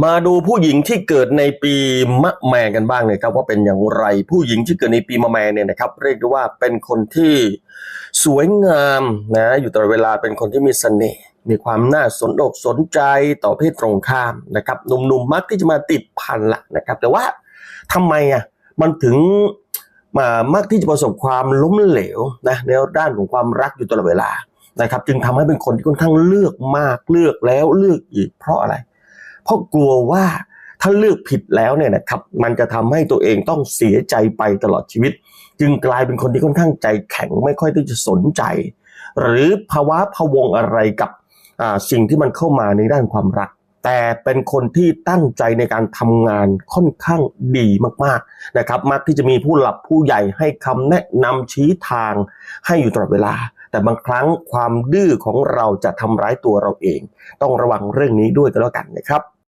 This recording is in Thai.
มาดูผู้หญิงที่เกิดในปีมะแมกันบ้างนะครับว่าเป็นอย่างไร ผู้หญิงที่เกิดในปีมะแมเนี่ยนะครับ เรียกได้ว่าเป็นคนที่สวยงามนะอยู่ตลอดเวลาเป็นคนที่มีเสน่ห์มีความน่าสนอกสนใจต่อเพศตรงข้ามนะครับหนุ่มๆมักที่จะมาติดพันละนะครับ แต่ว่าทำไมอะมันถึงมามักที่จะประสบความล้มเหลวนะในด้านของความรักอยู่ตลอดเวลานะครับ จึงทำให้เป็นคนที่ค่อนข้างเลือกมากเลือกแล้วเลือกอีกเพราะอะไร เพราะกลัวว่าถ้าเลือกผิดแล้วเนี่ยนะครับ มันจะทำให้ตัวเองต้องเสียใจไปตลอดชีวิต จึงกลายเป็นคนที่ค่อนข้างใจแข็งไม่ค่อยที่จะสนใจ หรือภาวะพะวงอะไรกับอ่าสิ่งที่มันเข้ามาในด้านความรัก แต่เป็นคนที่ตั้งใจในการทำงานค่อนข้างดีมากๆนะครับ มักที่จะมีผู้หลับผู้ใหญ่ให้คำแนะนำชี้ทางให้อยู่ตลอดเวลา แต่บางครั้งความดื้อของเราจะทำร้ายตัวเราเอง ต้องระวังเรื่องนี้ด้วยกันแล้วกันนะครับ